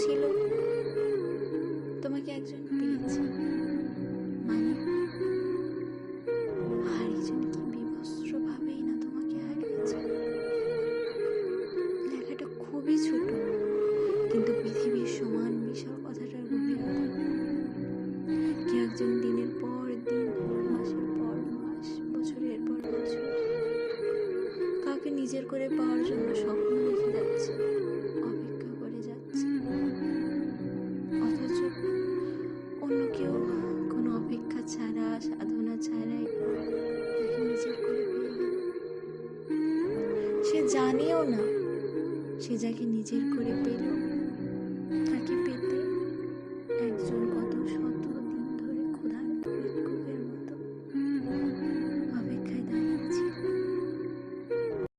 ছিল। তোমাকে একজন পেয়েছে। মানে আরেকজন কি বিবস্ত্র ভাবেই না তোমাকে হারিয়েছে? লেখাটা খুবই ছোট, কিন্তু পৃথিবীর সমান বিশাল কথাটার গভীরতা। কেউ একজন দিনের পর দিন, মাসের পর মাস, বছরের পর বছর। কাউকে নিজের করে পাওয়ার জন্য স্বপ্ন দেখে অন্য কেউ কোনো অপেক্ষা ছাড়া, সাধনা ছাড়াই তাকে নিজের করে সে জানেও না, সে যাকে নিজের করে পেল